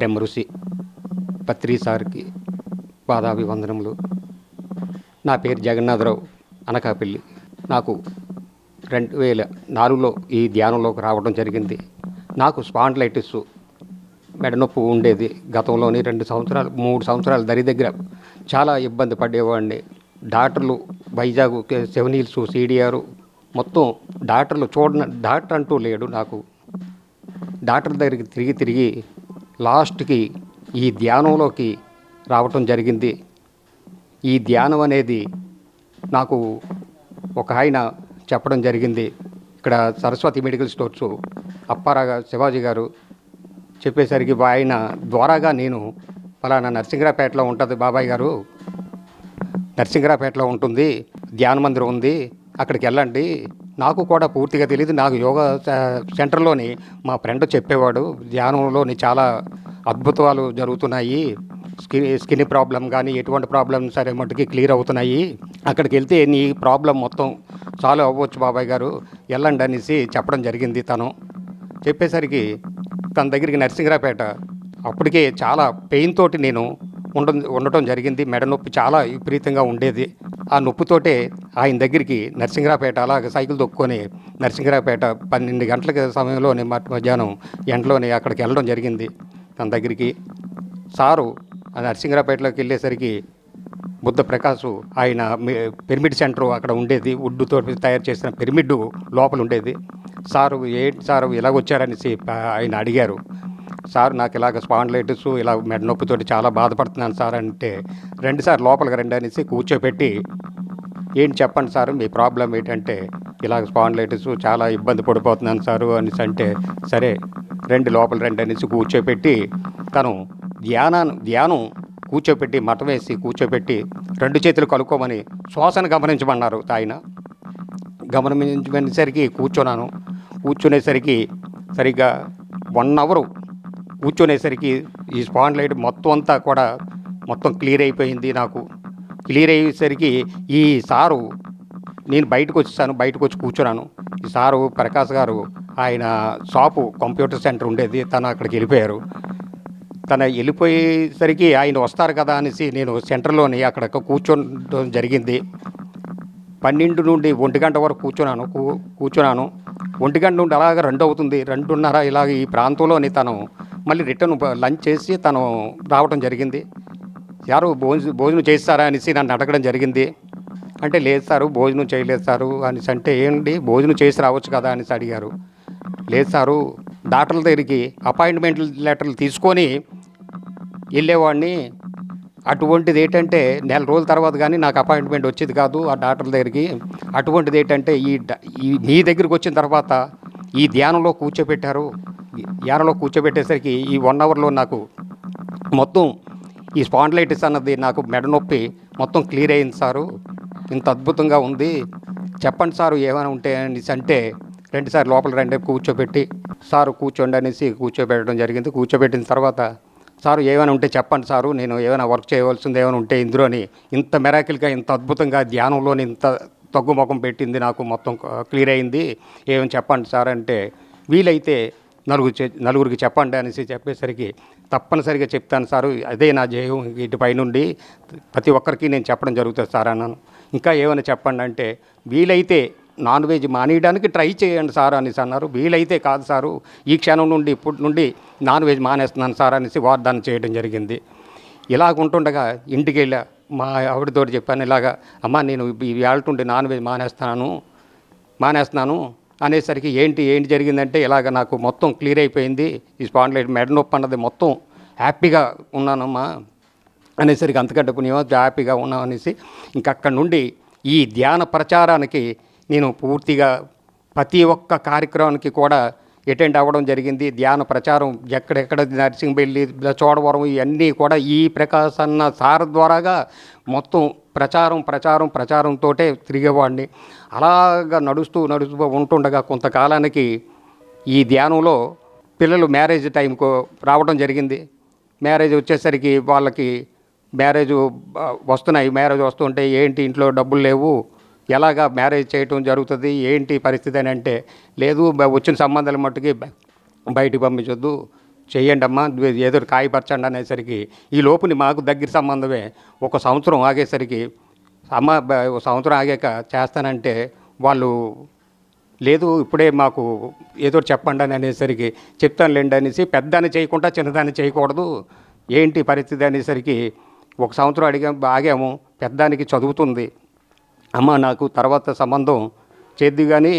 బ్రహ్మఋషి పత్రి సార్కి పాదాభివందనములు. నా పేరు జగన్నాథరావు అనకాపల్లి. నాకు రెండు వేల నాలుగులో ఈ ధ్యానంలోకి రావడం జరిగింది. నాకు స్పాండ్లైటిస్ మెడనొప్పి ఉండేది. గతంలోని రెండు సంవత్సరాలు మూడు సంవత్సరాలు దరి దగ్గర చాలా ఇబ్బంది పడేవాడిని. డాక్టర్లు వైజాగ్ సెవెన్ హిల్స్ సిడిఆర్ మొత్తం డాక్టర్లు చూడన డాక్టర్ అంటూ లేడు నాకు. డాక్టర్ దగ్గరికి తిరిగి తిరిగి లాస్ట్కి ఈ ధ్యానంలోకి రావటం జరిగింది. ఈ ధ్యానం అనేది నాకు ఒక ఆయన చెప్పడం జరిగింది. ఇక్కడ సరస్వతి మెడికల్ స్టోర్స్ అప్పారాగా శివాజీ గారు చెప్పేసరికి ఆయన ద్వారాగా నేను ఫలానా నరసింగరాపేటలో ఉంటుంది బాబాయ్ గారు. నరసింగరాపేటలో ఉంటుంది ధ్యాన మందిరం ఉంది. అక్కడికి వెళ్ళండి. నాకు కూడా పూర్తిగా తెలియదు నాకు యోగా సెంటర్లోని మా ఫ్రెండ్ చెప్పేవాడు ధ్యానంలోని చాలా అద్భుతాలు జరుగుతున్నాయి. స్కిన్ స్కిన్ ప్రాబ్లం కానీ ఎటువంటి ప్రాబ్లం సరే మట్టుకి క్లియర్ అవుతున్నాయి. అక్కడికి వెళ్తే నీ ప్రాబ్లం మొత్తం సాల్వ్ అవ్వచ్చు బాబాయ్ గారు. వెళ్ళండి అనేసి చెప్పడం జరిగింది తను. చెప్పేసరికి తన దగ్గరికి నరసింహరాపేట అప్పటికే చాలా పెయిన్ తోటి నేను ఉండ ఉండటం జరిగింది. మెడ నొప్పి చాలా విపరీతంగా ఉండేది. ఆ నొప్పితోటే ఆయన దగ్గరికి నరసింగరాపేట అలా సైకిల్ తొక్కుని నరసింగరాపేట పన్నెండు గంటల సమయంలోనే మధ్యాహ్నం ఎండలోనే అక్కడికి వెళ్ళడం జరిగింది. తన దగ్గరికి సారు ఆ నరసింగరాపేటలోకి వెళ్ళేసరికి బుద్ధ ప్రకాశ్ ఆయన పిరమిడ్ సెంటర్ అక్కడ ఉండేది. వుడ్తో తయారు చేసిన పిరమిడ్ లోపల ఉండేది. సారు ఏంటి సారు ఇలాగ వచ్చారనేసి ఆయన అడిగారు. సార్ నాకు ఇలాగ స్పాండ్లైటిస్ ఇలా మెడ నొప్పితోటి చాలా బాధపడుతున్నాను సార్ అంటే రెండు సార్ లోపలికి రండి అనేసి కూర్చోపెట్టి ఏంటి చెప్పండి సార్ మీ ప్రాబ్లం ఏంటంటే ఇలాగ స్పాండ్లైటిస్ చాలా ఇబ్బంది పడిపోతున్నాను సారు అనేసి అంటే సరే రెండు లోపల రెండు అనేసి కూర్చోపెట్టి తను ధ్యానాన్ని ధ్యానం కూర్చోపెట్టి మఠం వేసి కూర్చోపెట్టి రెండు చేతులు కలుక్కోమని శ్వాసను గమనించమన్నారు ఆయన. గమనించేసరికి కూర్చున్నాను. కూర్చునేసరికి సరిగ్గా వన్ అవరు కూర్చునేసరికి ఈ స్పాండ్లైట్ మొత్తం అంతా కూడా మొత్తం క్లియర్ అయిపోయింది నాకు. క్లియర్ అయ్యేసరికి ఈ సారు నేను బయటకు వచ్చేసాను బయటకు వచ్చి కూర్చున్నాను. ఈ సారు ప్రకాష్ గారు ఆయన షాపు కంప్యూటర్ సెంటర్ ఉండేది తను అక్కడికి వెళ్ళిపోయారు. తన వెళ్ళిపోయేసరికి ఆయన వస్తారు కదా అనేసి నేను సెంటర్లోని అక్కడ కూర్చోడం జరిగింది. పన్నెండు నుండి ఒంటి గంట వరకు కూర్చున్నాను కూ- కూర్చున్నాను. ఒంటి గంట నుండి అలాగ రెండు అవుతుంది రెండున్నర ఇలాగ ఈ ప్రాంతంలోని తను మళ్ళీ రిటర్న్ లంచ్ చేసి తను రావడం జరిగింది. యారు భోజనం భోజనం చేస్తారా? అనేసి నన్ను అడగడం జరిగింది. అంటే లేదు సారు భోజనం చేయలేదు సారు అనేసి అంటే ఏంటి? భోజనం చేసి రావచ్చు కదా? అనేసి అడిగారు. లేదు సారు డాక్టర్ల దగ్గరికి అపాయింట్మెంట్ లెటర్లు తీసుకొని వెళ్ళేవాడిని. అటువంటిది ఏంటంటే నెల రోజుల తర్వాత కానీ నాకు అపాయింట్మెంట్ వచ్చేది కాదు ఆ డాక్టర్ దగ్గరికి. అటువంటిది ఏంటంటే ఈ ఈ మీ దగ్గరికి వచ్చిన తర్వాత ఈ ధ్యానంలో కూర్చోపెట్టారు. యానలో కూర్చోబెట్టేసరికి ఈ వన్ అవర్లో నాకు మొత్తం ఈ స్పాండ్లైటిస్ అన్నది నాకు మెడ నొప్పి మొత్తం క్లియర్ అయింది సారు. ఇంత అద్భుతంగా ఉంది. చెప్పండి సారు ఏమైనా ఉంటే అనేసి అంటే రెండుసారి లోపల రెండు కూర్చోబెట్టి సారు కూర్చోండి అనేసి కూర్చోబెట్టడం జరిగింది. కూర్చోబెట్టిన తర్వాత సారు ఏమైనా ఉంటే చెప్పండి సారు. నేను ఏమైనా వర్క్ చేయవలసింది ఏమైనా ఉంటే ఇందులోని ఇంత మెరాకిల్గా ఇంత అద్భుతంగా ధ్యానంలోని ఇంత తగ్గుముఖం పెట్టింది నాకు మొత్తం క్లియర్ అయింది. ఏమైనా చెప్పండి సార్ అంటే వీలైతే నలుగురు నలుగురికి చెప్పండి అనేసి చెప్పేసరికి తప్పనిసరిగా చెప్తాను సారు. అదే నా జయం ఇటుపై నుండి ప్రతి ఒక్కరికి నేను చెప్పడం జరుగుతుంది సార్ అన్నాను. ఇంకా ఏమైనా చెప్పండి అంటే వీలైతే నాన్ వెజ్ మానేయడానికి ట్రై చేయండి సార్ అనేసి అన్నారు. వీలైతే కాదు సారు. ఈ క్షణం నుండి ఇప్పటి నుండి నాన్ వెజ్ మానేస్తున్నాను సార్ అనేసి వాగ్దానం చేయడం జరిగింది. ఇలాగ ఉంటుండగా ఇంటికి వెళ్ళా మా ఆవిడతో చెప్పాను ఇలాగా అమ్మ నేను ఈ వేళటుండి నాన్ వెజ్ మానేస్తాను మానేస్తున్నాను. అనేసరికి ఏంటి ఏంటి జరిగిందంటే ఇలాగ నాకు మొత్తం క్లియర్ అయిపోయింది. ఈ స్పాండ్లైట్ మెడ నొప్పి అన్నది మొత్తం హ్యాపీగా ఉన్నానమ్మా అనేసరికి అంతకంటే కొన్ని హ్యాపీగా ఉన్నాం అనేసి ఇంకక్కడి నుండి ఈ ధ్యాన ప్రచారానికి నేను పూర్తిగా ప్రతి ఒక్క కార్యక్రమానికి కూడా అటెండ్ అవ్వడం జరిగింది. ధ్యాన ప్రచారం ఎక్కడెక్కడ నర్సింగ్బెల్లి చోడవరం ఇవన్నీ కూడా ఈ ప్రకాశన్న సార్ ద్వారాగా మొత్తం ప్రచారం ప్రచారం ప్రచారంతోటే తిరిగేవాడిని. అలాగా నడుస్తూ నడుస్తూ ఉంటుండగా కొంతకాలానికి ఈ ధ్యానంలో పిల్లలు మ్యారేజ్ టైంకు రావడం జరిగింది. మ్యారేజ్ వచ్చేసరికి వాళ్ళకి మ్యారేజ్ వస్తున్నాయి. మ్యారేజ్ వస్తుంటే ఏంటి ఇంట్లో డబ్బులు లేవు? ఎలాగా మ్యారేజ్ చేయటం జరుగుతుంది? ఏంటి పరిస్థితి అని అంటే లేదు వచ్చిన సంబంధాలు మట్టుకి బయటికి పంపించొద్దు. చేయండి అమ్మా ఏదో కాయపరచండి అనేసరికి ఈ లోపుని మాకు దగ్గర సంబంధమే. ఒక సంవత్సరం ఆగేసరికి అమ్మ ఒక సంవత్సరం ఆగాక చేస్తానంటే వాళ్ళు లేదు ఇప్పుడే మాకు ఏదో చెప్పండి అని అనేసరికి చెప్తానులేండి అనేసి పెద్దాన్ని చేయకుండా చిన్నదాన్ని చేయకూడదు. ఏంటి పరిస్థితి అనేసరికి ఒక సంవత్సరం అడిగా ఆగాము పెద్దానికి చదువుతుంది. అమ్మ నాకు తర్వాత సంబంధం చేద్ది కానీ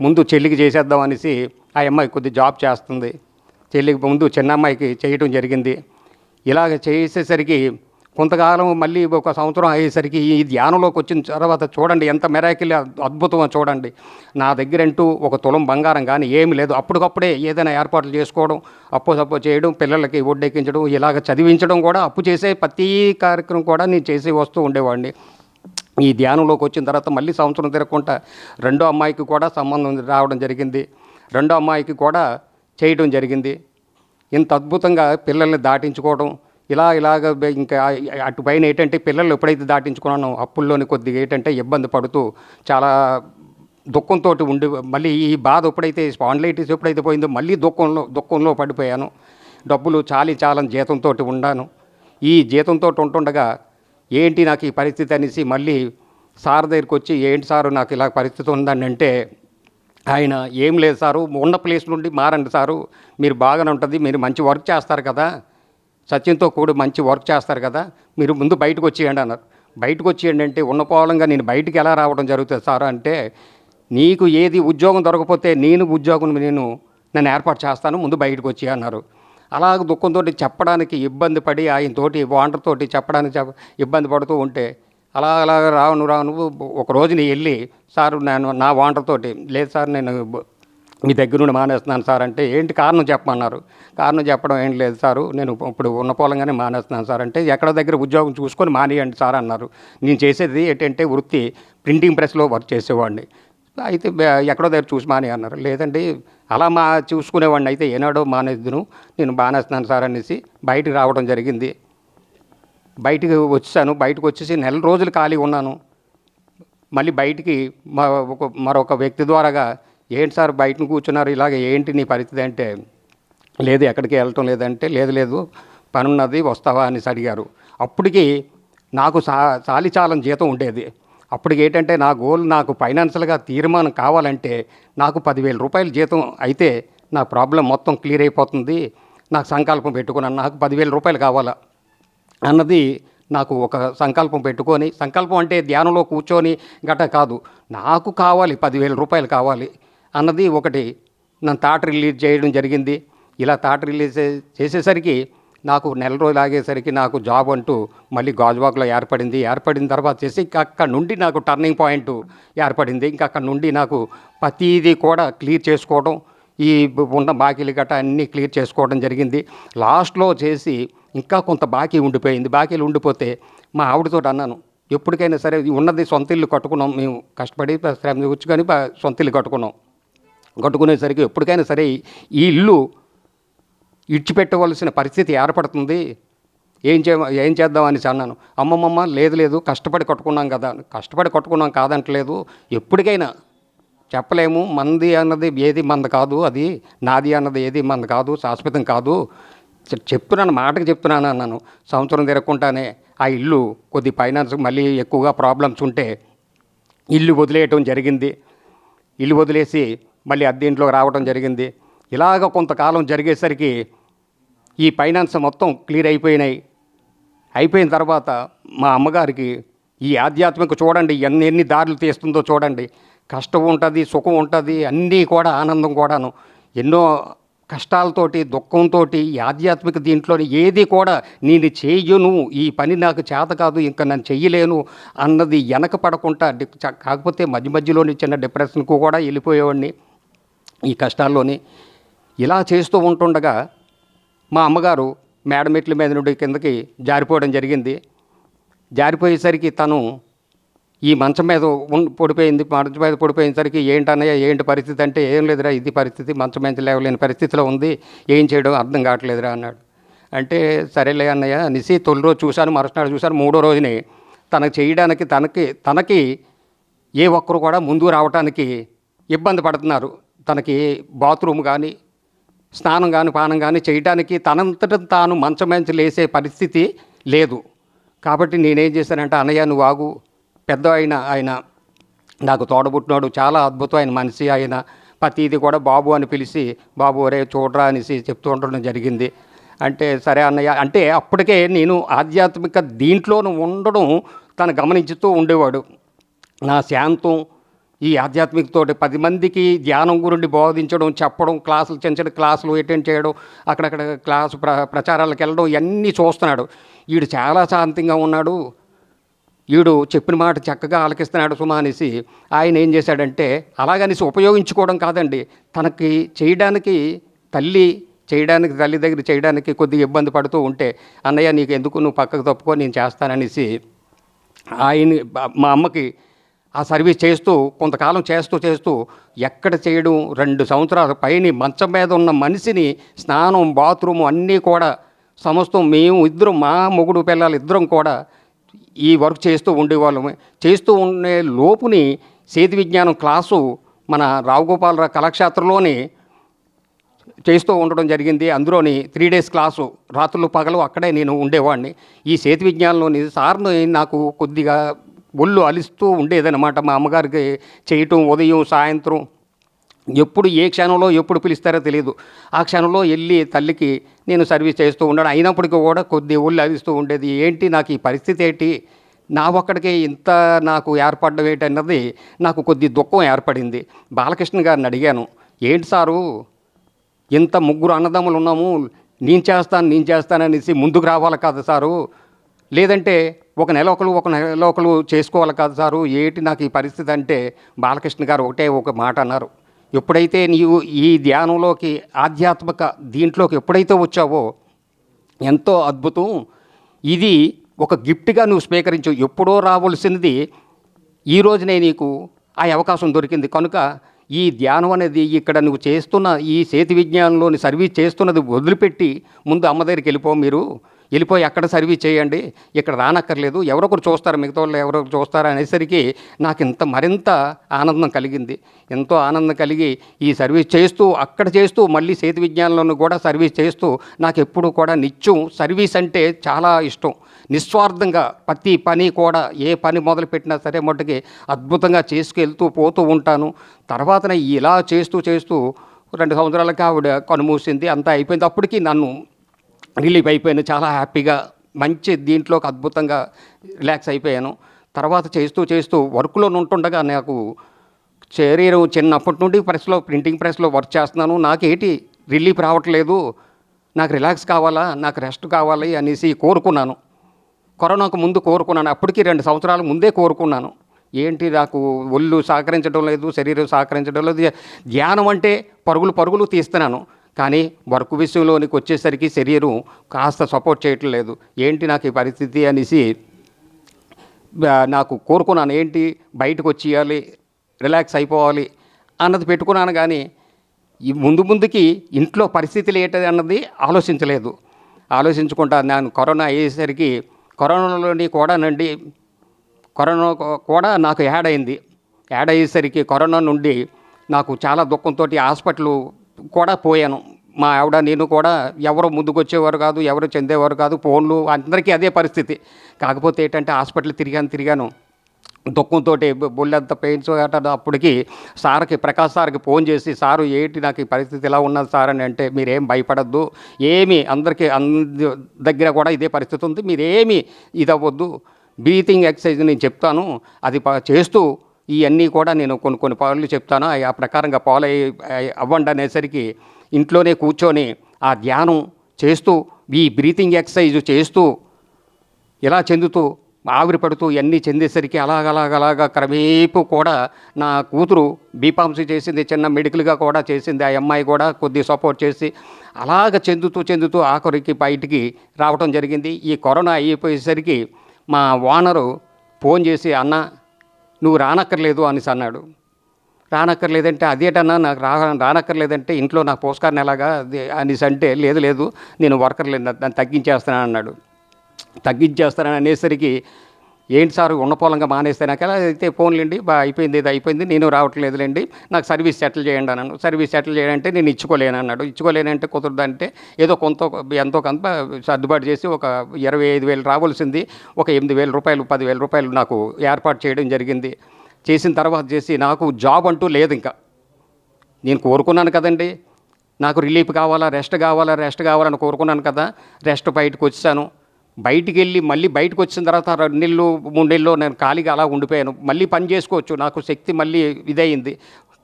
ముందు చెల్లికి చేసేద్దాం అనేసి ఆ అమ్మాయి కొద్ది జాబ్ చేస్తుంది. చెల్లికి ముందు చిన్న అమ్మాయికి చేయటం జరిగింది. ఇలాగ చేసేసరికి కొంతకాలం మళ్ళీ ఒక సంవత్సరం అయ్యేసరికి ఈ ధ్యానంలోకి వచ్చిన తర్వాత చూడండి ఎంత మెరాకిల్ అద్భుతం చూడండి. నా దగ్గర అంటూ ఒక తులం బంగారం కానీ ఏమి లేదు. అప్పటికప్పుడే ఏదైనా ఏర్పాట్లు చేసుకోవడం అప్పు సప్పు చేయడం పిల్లలకి ఒడ్డెక్కించడం ఇలాగ చదివించడం కూడా అప్పు చేసే ప్రతి కార్యక్రమం కూడా నేను చేసి వస్తూ ఉండేవాడిని. ఈ ధ్యానంలోకి వచ్చిన తర్వాత మళ్ళీ సంవత్సరం తిరగకుండా రెండో అమ్మాయికి కూడా సంబంధం రావడం జరిగింది. రెండో అమ్మాయికి కూడా చేయడం జరిగింది. ఇంత అద్భుతంగా పిల్లల్ని దాటించుకోవడం ఇలా ఇలాగ ఇంకా అటు పైన ఏంటంటే పిల్లలు ఎప్పుడైతే దాటించుకున్నానో అప్పుల్లోని కొద్దిగా ఏంటంటే ఇబ్బంది పడుతూ చాలా దుఃఖంతో ఉండి మళ్ళీ ఈ బాధ ఎప్పుడైతే స్పాండ్లైటిస్ ఎప్పుడైతే పోయిందో మళ్ళీ దుఃఖంలో దుఃఖంలో పడిపోయాను. డబ్బులు చాలి చాలని జీతంతో ఉన్నాను ఈ జీతంతో ఉంటుండగా ఏంటి నాకు ఈ పరిస్థితి అనేసి మళ్ళీ సార్ దగ్గరికి వచ్చి ఏంటి సారు నాకు ఇలా పరిస్థితి ఉందని అంటే ఆయన ఏం లేదు సారు ఉన్న ప్లేస్ నుండి మారండి సారు. మీరు బాగానే ఉంటుంది మీరు మంచి వర్క్ చేస్తారు కదా. సచిన్తో కూడా మంచి వర్క్ చేస్తారు కదా. మీరు ముందు బయటకు వచ్చేయండి అన్నారు. బయటకు వచ్చేయండి అంటే ఉన్న పోలంగా నేను బయటికి ఎలా రావడం జరుగుతుంది సార్ అంటే నీకు ఏది ఉద్యోగం దొరకపోతే నేను ఉద్యోగం నేను నన్ను ఏర్పాటు చేస్తాను ముందు బయటకు వచ్చి అన్నారు. అలాగ దుఃఖంతో చెప్పడానికి ఇబ్బంది పడి ఆయన తోటి ఓనర్ తోటి చెప్పడానికి ఇబ్బంది పడుతూ ఉంటే అలా అలా రావను రావు నువ్వు ఒక రోజుని వెళ్ళి సార్ నేను నా వాంటర్తోటి లేదు సార్ నేను మీ దగ్గర నుండి మానేస్తున్నాను సార్ అంటే ఏంటి కారణం చెప్పమన్నారు. కారణం చెప్పడం ఏం లేదు సారు నేను ఇప్పుడు ఉన్న పొలంగానే మానేస్తున్నాను సార్ అంటే ఎక్కడ దగ్గర ఉద్యోగం చూసుకొని మానేయండి సార్ అన్నారు. నేను చేసేది ఏంటంటే వృత్తి ప్రింటింగ్ ప్రెస్లో వర్క్ చేసేవాడిని. అయితే ఎక్కడో దగ్గర చూసి మానే అన్నారు. లేదండి అలా మా చూసుకునేవాడిని అయితే ఏనాడో మానేద్దును నేను మానేస్తున్నాను సార్ అనేసి బయటకు రావడం జరిగింది. బయటికి వచ్చాను. బయటకు వచ్చేసి నెల రోజులు ఖాళీ ఉన్నాను. మళ్ళీ బయటికి మా ఒక మరొక వ్యక్తి ద్వారాగా ఏంటి సార్ బయటను కూర్చున్నారు? ఇలాగ ఏంటి నీ పరిస్థితి? అంటే లేదు ఎక్కడికి వెళ్ళటం లేదంటే లేదు లేదు పని ఉన్నది వస్తావా? అనేసి అడిగారు. అప్పటికి నాకు సా సాలిచాలం జీతం ఉండేది. అప్పటికి ఏంటంటే నా గోల్ నాకు ఫైనాన్షియల్గా తీర్మానం కావాలంటే నాకు పదివేల రూపాయల జీతం అయితే నా ప్రాబ్లం మొత్తం క్లియర్ అయిపోతుంది. నాకు సంకల్పం పెట్టుకున్నాను. నాకు పదివేల రూపాయలు కావాలా. అన్నది నాకు ఒక సంకల్పం పెట్టుకొని సంకల్పం అంటే ధ్యానంలో కూర్చొని గట కాదు నాకు కావాలి పదివేల రూపాయలు కావాలి అన్నది ఒకటి. నన్ను థాట్ రిలీజ్ చేయడం జరిగింది. ఇలా థాట్ రిలీజ్ చేసేసరికి నాకు నెల రోజులు ఆగేసరికి నాకు జాబ్ అంటూ మళ్ళీ గాజువాక్లో ఏర్పడింది. ఏర్పడిన తర్వాత చేసి ఇంకా అక్కడ నుండి నాకు టర్నింగ్ పాయింట్ ఏర్పడింది. ఇంకా అక్కడ నుండి నాకు ప్రతిదీ కూడా క్లియర్ చేసుకోవడం ఈ ఉన్న బాకీలు గట్రా అన్నీ క్లియర్ చేసుకోవడం జరిగింది. లాస్ట్లో చేసి ఇంకా కొంత బాకీ ఉండిపోయింది. బాకీలు ఉండిపోతే మా ఆవిడతో అన్నాను ఎప్పటికైనా సరే ఉన్నది సొంత ఇల్లు కట్టుకున్నాం. మేము కష్టపడి శ్రమ కానీ సొంత ఇల్లు కట్టుకున్నాం. కట్టుకునేసరికి ఎప్పటికైనా సరే ఈ ఇల్లు ఇడిచిపెట్టవలసిన పరిస్థితి ఏర్పడుతుంది. ఏం చే ఏం చేద్దాం అనేసి అన్నాను. అమ్మమ్మమ్మ లేదు లేదు కష్టపడి కట్టుకున్నాం కదా. కష్టపడి కట్టుకున్నాం కాదంటలేదు. ఎప్పటికైనా చెప్పలేము. మంది అన్నది ఏది మంద కాదు అది. నాది అన్నది ఏది మంద కాదు. శాశ్వతం కాదు. చెప్తున్నాను మాటకు చెప్తున్నాను అన్నాను. సంవత్సరం తిరగకుండానే ఆ ఇల్లు కొద్ది ఫైనాన్స్ మళ్ళీ ఎక్కువగా ప్రాబ్లమ్స్ ఉంటే ఇల్లు వదిలేయటం జరిగింది. ఇల్లు వదిలేసి మళ్ళీ అద్దె ఇంట్లోకి రావడం జరిగింది. ఇలాగ కొంతకాలం జరిగేసరికి ఈ ఫైనాన్స్ మొత్తం క్లియర్ అయిపోయినాయి. అయిపోయిన తర్వాత మా అమ్మగారికి ఈ ఆధ్యాత్మిక చూడండి ఎన్ని ఎన్ని దారులు తీస్తుందో చూడండి. కష్టం ఉంటుంది సుఖం ఉంటుంది అన్నీ కూడా ఆనందం కూడాను. ఎన్నో కష్టాలతోటి దుఃఖంతో ఆధ్యాత్మిక దీంట్లోని ఏది కూడా నేను చేయను ఈ పని నాకు చేత కాదు ఇంకా నేను చెయ్యలేను అన్నది వెనక పడకుండా కాకపోతే మధ్య మధ్యలోని చిన్న డిప్రెషన్కు కూడా వెళ్ళిపోయేవాడిని ఈ కష్టాల్లోని. ఇలా చేస్తూ ఉంటుండగా మా అమ్మగారు మేడమెట్ల మీద నుండి కిందకి జారిపోవడం జరిగింది. జారిపోయేసరికి తను ఈ మంచం మీద పడిపోయింది మంచం మీద పడిపోయేసరికి ఏంటన్నయ్య ఏంటి పరిస్థితి అంటే ఏం లేదురా ఇది పరిస్థితి మంచం మీద లేవలేని పరిస్థితిలో ఉంది ఏం చేయడం అర్థం కావట్లేదురా అన్నాడు. అంటే సరేలే అన్నయ్య నిసి తొలి రోజు చూశాను మరుసనాడు చూశాను మూడో రోజుని తనకు చేయడానికి తనకి తనకి ఏ ఒక్కరు కూడా ముందు రావడానికి ఇబ్బంది పడుతున్నారు. తనకి బాత్రూమ్ కానీ స్నానం కానీ పానం కానీ చేయడానికి తనంతట తాను మంచం మంచి లేసే పరిస్థితి లేదు. కాబట్టి నేనేం చేశానంటే అన్నయ్య నువ్వు ఆగు పెద్ద ఆయన ఆయన నాకు తోడబుట్టినాడు చాలా అద్భుతమైన మనిషి ఆయన. ప్రతిది కూడా బాబు అని పిలిచి బాబు ఒరే చూడరా అనేసి చెప్తూ ఉండడం జరిగింది. అంటే సరే అన్నయ్య అంటే అప్పటికే నేను ఆధ్యాత్మిక దీంట్లోనూ ఉండడం తను గమనించుతూ ఉండేవాడు. నా శాంతం ఈ ఆధ్యాత్మికతోటి పది మందికి ధ్యానం గురించి బోధించడం చెప్పడం క్లాసులు చిన్న చిన్న క్లాసులు అటెండ్ చేయడం అక్కడక్కడ క్లాసు ప్ర ప్రచారాలకు వెళ్ళడం ఇవన్నీ చూస్తున్నాడు. వీడు చాలా శాంతంగా ఉన్నాడు. వీడు చెప్పిన మాట చక్కగా ఆలకిస్తున్నాడు సుమా అనేసి ఆయన ఏం చేశాడంటే అలాగనేసి ఉపయోగించుకోవడం కాదండి. తనకి చేయడానికి తల్లి చేయడానికి తల్లి దగ్గర చేయడానికి కొద్దిగా ఇబ్బంది పడుతూ ఉంటే అన్నయ్య నీకు ఎందుకు నువ్వు పక్కకు తప్పుకో నేను చేస్తాననేసి ఆయన మా అమ్మకి ఆ సర్వీస్ చేస్తూ కొంతకాలం చేస్తూ చేస్తూ ఎక్కడ చేయడం రెండు సంవత్సరాల పైన మంచం మీద ఉన్న మనిషిని స్నానం బాత్రూమ్ అన్నీ కూడా సమస్తం మేము ఇద్దరం మా మొగుడు పిల్లలు ఇద్దరం కూడా ఈ వర్క్ చేస్తూ ఉండేవాళ్ళము. చేస్తూ ఉండే లోపుని సేతు విజ్ఞానం క్లాసు మన రావుగోపాలరావు కళాక్షేత్రంలోని చేస్తూ ఉండడం జరిగింది. అందులోని త్రీ డేస్ క్లాసు రాత్రులు పగలు అక్కడే నేను ఉండేవాడిని. ఈ సేతు విజ్ఞానంలోని సార్ని నాకు కొద్దిగా ఒళ్ళు అలిస్తూ ఉండేదన్నమాట. మా అమ్మగారికి చేయటం ఉదయం సాయంత్రం ఎప్పుడు ఏ క్షణంలో ఎప్పుడు పిలుస్తారో తెలియదు ఆ క్షణంలో వెళ్ళి తల్లికి నేను సర్వీస్ చేస్తూ ఉన్నాను అయినప్పటికీ కూడా కొద్ది ఊళ్ళు అలిస్తూ ఉండేది. ఏంటి నాకు ఈ పరిస్థితి ఏంటి? నా ఒక్కడికే ఇంత నాకు ఏర్పడడం ఏంటన్నది నాకు కొద్ది దుఃఖం ఏర్పడింది. బాలకృష్ణ గారిని అడిగాను. ఏంటి సారు? ఇంత ముగ్గురు అన్నదమ్ములు ఉన్నాము. నేను చేస్తాను నేను చేస్తాను అనేసి ముందుకు రావాలి కాదు సారు. లేదంటే ఒక నెల ఒకరు ఒక నెల ఒకరు చేసుకోవాలి కాదు సారు. ఏంటి నాకు ఈ పరిస్థితి అంటే? బాలకృష్ణ గారు ఒకటే ఒక మాట అన్నారు. ఎప్పుడైతే నీవు ఈ ధ్యానంలోకి ఆధ్యాత్మిక దీంట్లోకి ఎప్పుడైతే వచ్చావో ఎంతో అద్భుతం. ఇది ఒక గిఫ్ట్గా నువ్వు స్వీకరించు. ఎప్పుడో రావాల్సినది ఈ నీకు ఆ అవకాశం దొరికింది. కనుక ఈ ధ్యానం అనేది ఇక్కడ నువ్వు చేస్తున్న ఈ చేతి విజ్ఞానంలోని సర్వీస్ చేస్తున్నది వదిలిపెట్టి ముందు అమ్మ దగ్గరికి వెళ్ళిపో మీరు. వెళ్ళిపోయి అక్కడ సర్వీస్ చేయండి ఇక్కడ రానక్కర్లేదు ఎవరొకరు చూస్తారు మిగతా వాళ్ళు ఎవరొకరు చూస్తారు అనేసరికి నాకు ఇంత మరింత ఆనందం కలిగింది. ఎంతో ఆనందం కలిగి ఈ సర్వీస్ చేస్తూ అక్కడ చేస్తూ మళ్ళీ సేతు విజ్ఞానంలోనూ కూడా సర్వీస్ చేస్తూ నాకు ఎప్పుడు కూడా నిత్యం సర్వీస్ అంటే చాలా ఇష్టం. నిస్వార్థంగా ప్రతి పని కూడా ఏ పని మొదలుపెట్టినా సరే మట్టుకి అద్భుతంగా చేసుకెళ్తూ పోతూ ఉంటాను. తర్వాత ఇలా చేస్తూ చేస్తూ రెండు సంవత్సరాలకి ఆవిడ కనుమూసింది అంతా అయిపోయింది. అప్పటికి నన్ను రిలీఫ్ అయిపోయాను. చాలా హ్యాపీగా మంచి దీంట్లోకి అద్భుతంగా రిలాక్స్ అయిపోయాను. తర్వాత చేస్తూ చేస్తూ వర్క్లో ఉంటుండగా నాకు శరీరం చిన్నప్పటి నుండి ప్రెస్లో ప్రింటింగ్ ప్రెస్లో వర్క్ చేస్తున్నాను. నాకేటి రిలీఫ్ రావట్లేదు నాకు రిలాక్స్ కావాలా నాకు రెస్ట్ కావాలి అనేసి కోరుకున్నాను. కరోనాకు ముందు కోరుకున్నాను. అప్పటికి రెండు సంవత్సరాల ముందే కోరుకున్నాను. ఏంటి నాకు ఒళ్ళు సహకరించడం లేదు శరీరం సహకరించడం లేదు ధ్యానం అంటే పరుగులు పరుగులు తీస్తున్నాను. కానీ వర్క్ విషయంలోనికి వచ్చేసరికి శరీరం కాస్త సపోర్ట్ చేయటం లేదు. ఏంటి నాకు ఈ పరిస్థితి అనేసి నాకు కోరుకున్నాను. ఏంటి? బయటకు వచ్చేయాలి రిలాక్స్ అయిపోవాలి అన్నది పెట్టుకున్నాను కానీ ఈ ముందు ముందుకి ఇంట్లో పరిస్థితులు ఏంటది అన్నది ఆలోచించలేదు. ఆలోచించుకుంటా నేను కరోనా అయ్యేసరికి కరోనాలోని కూడానండి కరోనా కూడా నాకు యాడ్ అయింది. యాడ్ అయ్యేసరికి కరోనా నుండి నాకు చాలా దుఃఖంతో హాస్పిటల్ కూడా పోయాను. మా ఆవిడ నేను కూడా ఎవరు ముందుకు వచ్చేవారు కాదు ఎవరు చెందేవారు కాదు ఫోన్లు అందరికీ అదే పరిస్థితి. కాకపోతే ఏంటంటే హాస్పిటల్ తిరిగాను తిరిగాను. దుఃఖంతో బొల్లెంత పెయిన్స్ అప్పటికి సార్కి ప్రకాష్ సార్కి ఫోన్ చేసి సారు ఏంటి నాకు ఈ పరిస్థితి ఇలా ఉన్నది సార్? అని అంటే మీరేం భయపడద్దు. ఏమి అందరికీ అంద దగ్గర కూడా ఇదే పరిస్థితి ఉంది మీరేమి ఇది అవ్వద్దు బ్రీతింగ్ ఎక్సర్సైజ్ నేను చెప్తాను. అది ప- చేస్తూ ఇవన్నీ కూడా నేను కొన్ని కొన్ని పనులు చెప్తాను. ఆ ప్రకారంగా పాలు అయ్యి అవ్వండి అనేసరికి ఇంట్లోనే కూర్చొని ఆ ధ్యానం చేస్తూ ఈ బ్రీతింగ్ ఎక్సర్సైజ్ చేస్తూ ఇలా చెందుతూ ఆవిరి పడుతూ ఇవన్నీ చెందేసరికి అలాగలాగలాగా క్రమేపు కూడా నా కూతురు బీపాంసీ చేసింది చిన్న మెడికల్గా కూడా చేసింది ఆ అమ్మాయి కూడా కొద్ది సపోర్ట్ చేసి అలాగ చెందుతూ చెందుతూ ఆఖరికి బయటికి రావడం జరిగింది. ఈ కరోనా అయిపోయేసరికి మా ఓనరు ఫోన్ చేసి అన్న నువ్వు రానక్కర్లేదు అనేసి అన్నాడు. రానక్కర్లేదంటే అదేటన్నా నాకు రా రానక్కర్లేదంటే ఇంట్లో నాకు పోస్కారం ఎలాగా అనేసి అంటే లేదు లేదు నేను వర్కర్ లేదు దాన్ని తగ్గించేస్తాను అన్నాడు. తగ్గించేస్తానని అనేసరికి ఏంటి సార్ ఉన్న పొలంగా మానేస్తానాక అయితే ఫోన్లేండి బా అయిపోయింది ఇది అయిపోయింది నేను రావట్లేదులేండి నాకు సర్వీస్ సెటిల్ చేయండి అన్నాను సర్వీస్ సెటిల్ చేయాలంటే నేను ఇచ్చుకోలేను అన్నాడు. ఇచ్చుకోలేనంటే కుదరదంటే ఏదో కొంత ఎంతో కొంత సర్దుబాటు చేసి ఒక ఇరవై ఐదు వేలు రావాల్సింది ఒక ఎనిమిది వేల రూపాయలు పదివేల రూపాయలు నాకు ఏర్పాటు చేయడం జరిగింది. చేసిన తర్వాత చేసి నాకు జాబ్ అంటూ లేదు ఇంకా. నేను కోరుకున్నాను కదండి నాకు రిలీఫ్ కావాలా రెస్ట్ కావాలా రెస్ట్ కావాలని కోరుకున్నాను కదా రెస్ట్ బయటకు వచ్చాను. బయటికి వెళ్ళి మళ్ళీ బయటకు వచ్చిన తర్వాత రెండు నెలలు మూడు నెలలు నేను ఖాళీగా అలా ఉండిపోయాను. మళ్ళీ పని చేసుకోవచ్చు. నాకు శక్తి మళ్ళీ ఇదయింది.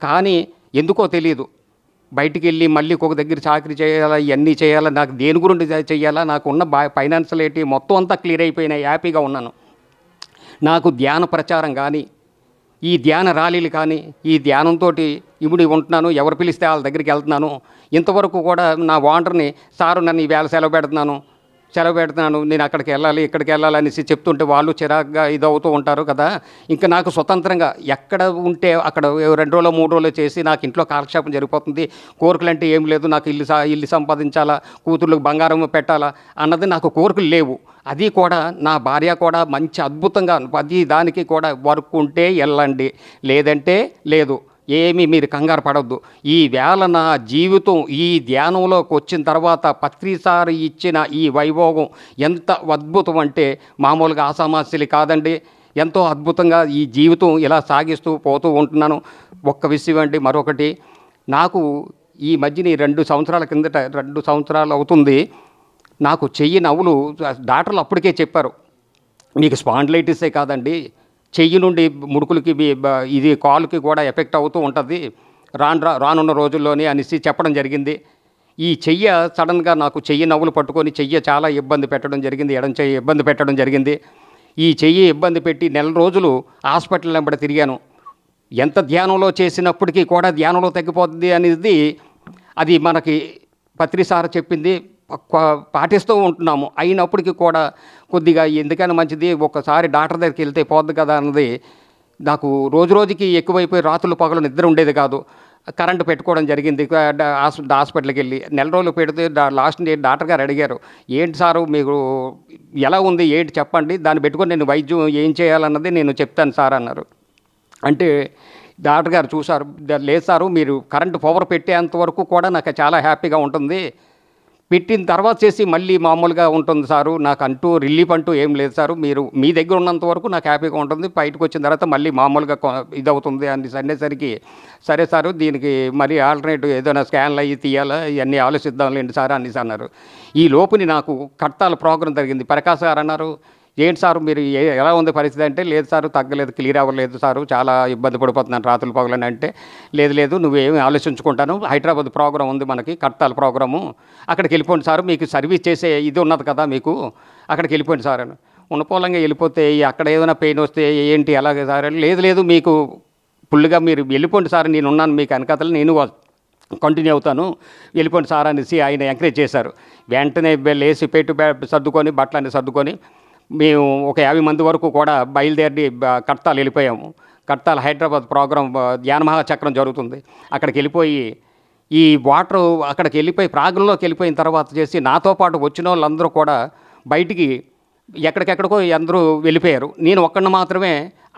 కానీ ఎందుకో తెలియదు బయటికి వెళ్ళి మళ్ళీ ఒక దగ్గర చాకరీ చేయాలా ఇవన్నీ చేయాలా నాకు దేని గురించి చేయాలా నాకు ఉన్న బా ఫైనాన్షియల్ ఏంటి మొత్తం అంతా క్లియర్ అయిపోయినాయి హ్యాపీగా ఉన్నాను. నాకు ధ్యాన ప్రచారం కానీ ఈ ధ్యాన ర్యాలీలు కానీ ఈ ధ్యానంతో ఇముడి ఉంటున్నాను. ఎవరు పిలిస్తే వాళ్ళ దగ్గరికి వెళ్తున్నాను. ఇంతవరకు కూడా నా వాండర్ని సారు నన్ను ఈ వేళ సెలవు పెడుతున్నాను. సెలవు పెడుతున్నాను నేను అక్కడికి వెళ్ళాలి ఇక్కడికి వెళ్ళాలి అనేసి చెప్తుంటే వాళ్ళు చిరాగ్గా ఇది అవుతూ ఉంటారు కదా. ఇంకా నాకు స్వతంత్రంగా ఎక్కడ ఉంటే అక్కడ రెండు రోజులు మూడు రోజులు చేసి నాకు ఇంట్లో కాలక్షేపం జరిగిపోతుంది. కోరికలు అంటే ఏం లేదు నాకు ఇల్లు సా- ఇల్లు సంపాదించాలా కూతుర్లకు బంగారం పెట్టాలా అన్నది నాకు కోరికలు లేవు. అది కూడా నా భార్య కూడా మంచి అద్భుతంగా ప్రతి దానికి కూడా వర్క్ ఉంటే వెళ్ళండి. లేదంటే లేదు. ఏమీ మీరు కంగారు పడవద్దు ఈ వేళ నా జీవితం ఈ ధ్యానంలోకి వచ్చిన తర్వాత పత్రిసారి ఇచ్చిన ఈ వైభోగం ఎంత అద్భుతం అంటే మామూలుగా ఆసామాస్యలు కాదండి. ఎంతో అద్భుతంగా ఈ జీవితం ఇలా సాగిస్తూ పోతూ ఉంటున్నాను. ఒక్క విషయం అండి మరొకటి. నాకు ఈ మధ్యని రెండు సంవత్సరాల కిందట రెండు సంవత్సరాలు అవుతుంది. నాకు చెయ్యి నవ్వులు డాక్టర్లు అప్పటికే చెప్పారు. మీకు స్పాండ్లైటిసే కాదండి. చెయ్యి నుండి ముడుకులకి ఇది కాలుకి కూడా ఎఫెక్ట్ అవుతూ ఉంటుంది. రాను రా- రానున్న రోజుల్లోనే అనేసి చెప్పడం జరిగింది. ఈ చెయ్య సడన్గా నాకు చెయ్యి నవ్వులు పట్టుకొని చెయ్య చాలా ఇబ్బంది పెట్టడం జరిగింది ఎడం చెయ్యి ఇబ్బంది పెట్టడం జరిగింది. ఈ చెయ్యి ఇబ్బంది పెట్టి నెల రోజులు హాస్పిటల్ వెంబడి తిరిగాను. ఎంత ధ్యానంలో చేసినప్పటికీ కూడా ధ్యానంలో తగ్గిపోతుంది అనేది అది మనకి పత్రిసార చెప్పింది. పాటిస్తూ ఉంటున్నాము. అయినప్పటికీ కూడా కొద్దిగా ఎందుకైనా మంచిది ఒకసారి డాక్టర్ దగ్గరికి వెళ్తే పోద్ది కదా అన్నది నాకు రోజు రోజుకి ఎక్కువైపోయి రాత్రులు పగలు నిద్ర ఉండేది కాదు. కరెంట్ పెట్టుకోవడం జరిగింది. హాస్పిటల్కి వెళ్ళి నెల రోజులు పెడితే లాస్ట్ డే డాక్టర్ గారు అడిగారు ఏంటి సారు మీకు ఎలా ఉంది ఏంటి చెప్పండి దాన్ని పెట్టుకొని నేను వైద్యం ఏం చేయాలన్నది నేను చెప్తాను సార్ అన్నారు. అంటే డాక్టర్ గారు చూసారు లేదు సారు మీరు కరెంటు పవర్ పెట్టేంత వరకు కూడా నాకు చాలా హ్యాపీగా ఉంటుంది. పెట్టిన తర్వాత చేసి మళ్ళీ మామూలుగా ఉంటుంది సారు. నాకు అంటూ రిలీఫ్ అంటూ ఏం లేదు సారు. మీరు మీ దగ్గర ఉన్నంత వరకు నాకు హ్యాపీగా ఉంటుంది. బయటకు వచ్చిన తర్వాత మళ్ళీ మామూలుగా ఇది అవుతుంది అని అనేసరికి సరే సారు దీనికి మరి ఆల్టర్నేటివ్ ఏదైనా స్కాన్లు అయ్యి తీయాలా? ఇవన్నీ ఆలోచిద్దాంలేండి సార్ అనేసి అన్నారు. ఈ లోపుని నాకు కట్టాల ప్రోగ్రాం జరిగింది. ప్రకాశ్ గారు అన్నారు ఏంటి సార్ మీరు ఏ- ఎలా ఉంది పరిస్థితి అంటే లేదు సార్ తగ్గలేదు క్లియర్ అవ్వలేదు సారు చాలా ఇబ్బంది పడిపోతున్నాను రాత్రులు పగలని అంటే లేదు లేదు నువ్వేమి ఆలోచించుకుంటాను. హైదరాబాద్ ప్రోగ్రాం ఉంది మనకి కట్టాల ప్రోగ్రాము. అక్కడికి వెళ్ళిపోండి సార్ మీకు సర్వీస్ చేసే ఇది ఉన్నది కదా మీకు అక్కడికి వెళ్ళిపోండి సార్ అని. ఉన్నపోలంగా వెళ్ళిపోతే అక్కడ ఏదైనా పెయిన్ వస్తే ఏంటి ఎలాగే సార్ లేదు లేదు మీకు ఫుల్గా మీరు వెళ్ళిపోండి సార్ నేను ఉన్నాను మీకు వెనకాతలు నేను కంటిన్యూ అవుతాను వెళ్ళిపోండి సార్ అనేసి ఆయన ఎంకరేజ్ చేశారు. వెంటనే లేచి పెట్టు సర్దుకొని బట్టలన్నీ సర్దుకొని మేము ఒక యాభై మంది వరకు కూడా బయలుదేరి కట్టాలు వెళ్ళిపోయాము. కట్టాలు హైదరాబాద్ ప్రోగ్రాం ధ్యానమహా చక్రం జరుగుతుంది. అక్కడికి వెళ్ళిపోయి ఈ వాటర్ అక్కడికి వెళ్ళిపోయి ప్రాగంలోకి వెళ్ళిపోయిన తర్వాత చేసి నాతో పాటు వచ్చిన వాళ్ళందరూ కూడా బయటికి ఎక్కడికెక్కడికో అందరూ వెళ్ళిపోయారు. నేను ఒక్కడిని మాత్రమే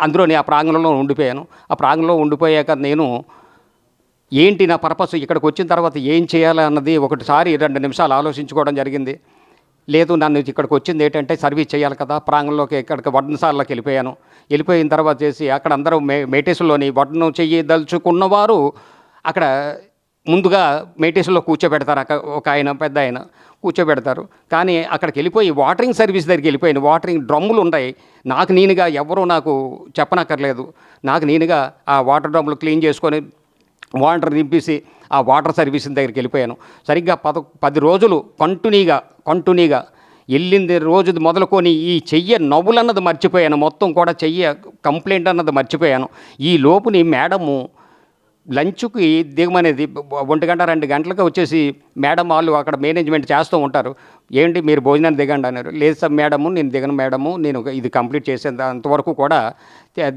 అందులోని ఆ ప్రాంగణంలో ఉండిపోయాను. ఆ ప్రాంగణంలో ఉండిపోయాక నేను ఏంటి నా పర్పస్? ఇక్కడికి వచ్చిన తర్వాత ఏం చేయాలి అన్నది ఒకటిసారి రెండు నిమిషాలు ఆలోచించుకోవడం జరిగింది. లేదు నన్ను ఇక్కడికి వచ్చింది ఏంటంటే సర్వీస్ చేయాలి కదా ప్రాంగంలోకి ఇక్కడికి వడ్డనసార్లోకి వెళ్ళిపోయాను. వెళ్ళిపోయిన తర్వాత చేసి అక్కడ అందరూ మే మేటేసులోని వడ్డను చెయ్యదలుచుకున్నవారు అక్కడ ముందుగా మేటేసులో కూర్చోబెడతారు. అక్కడ ఒక ఆయన పెద్ద ఆయన కూర్చోబెడతారు. కానీ అక్కడికి వెళ్ళిపోయి వాటరింగ్ సర్వీస్ దగ్గరికి వెళ్ళిపోయాను. వాటరింగ్ డ్రమ్ములు ఉన్నాయి నాకు నేనుగా ఎవరూ నాకు చెప్పనక్కర్లేదు. నాకు నేనుగా ఆ వాటర్ డ్రమ్ములు క్లీన్ చేసుకొని వాటర్ నింపేసి ఆ వాటర్ సర్వీసింగ్ దగ్గరికి వెళ్ళిపోయాను. సరిగ్గా పద పది రోజులు కంటిన్యూగా కంటిన్యూగా వెళ్ళింది రోజు మొదలుకొని ఈ చెయ్య నవ్వులన్నది మర్చిపోయాను. మొత్తం కూడా చెయ్య కంప్లైంట్ అన్నది మర్చిపోయాను. ఈ లోపుని మేడము లంచ్కి దిగమనేది ఒంటి గంట రెండు గంటలకు వచ్చేసి మేడం వాళ్ళు అక్కడ మేనేజ్మెంట్ చేస్తూ ఉంటారు. ఏంటి మీరు భోజనాన్ని దిగండి అన్నారు. లేదు సార్ మేడము నేను దిగను మేడము నేను ఇది కంప్లీట్ చేసేంత అంతవరకు కూడా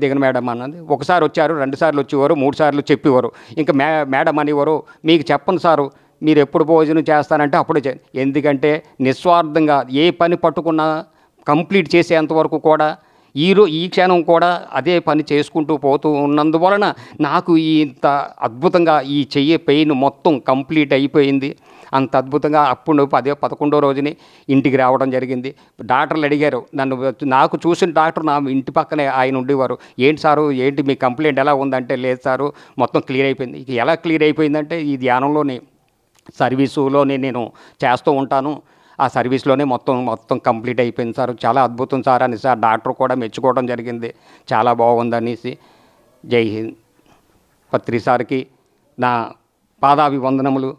దిగను మేడం అన్నది. ఒకసారి వచ్చారు రెండు సార్లు వచ్చేవారు మూడు సార్లు చెప్పేవారు. ఇంకా మే మేడం అనేవారు మీకు చెప్పను సారు మీరు ఎప్పుడు భోజనం చేస్తానంటే అప్పుడు ఎందుకంటే నిస్వార్థంగా ఏ పని పట్టుకున్నా కంప్లీట్ చేసేంతవరకు కూడా ఈ ఈ క్షణం కూడా అదే పని చేసుకుంటూ పోతూ ఉన్నందువలన నాకు ఇంత అద్భుతంగా ఈ చెయ్యి పెయిన్ మొత్తం కంప్లీట్ అయిపోయింది. అంత అద్భుతంగా అప్పుడు పదే పదకొండో రోజుని ఇంటికి రావడం జరిగింది. డాక్టర్లు అడిగారు నన్ను నాకు చూసిన డాక్టర్ నా ఇంటి పక్కనే ఆయన ఉండేవారు. ఏంటి సారు ఏంటి మీ కంప్లైంట్ ఎలా ఉందంటే లేదు సారు మొత్తం క్లియర్ అయిపోయింది. ఇక ఎలా క్లియర్ అయిపోయిందంటే ఈ ధ్యానంలోనే సర్వీసులోనే నేను చేస్తూ ఉంటాను. ఆ సర్వీస్లోనే మొత్తం మొత్తం కంప్లీట్ అయిపోయింది సార్. చాలా అద్భుతం సార్ అని సార్ డాక్టర్ కూడా మెచ్చుకోవడం జరిగింది. చాలా బాగుందనేసి జై హింద్. పత్రి సార్కి నా పాదాభివందనములు.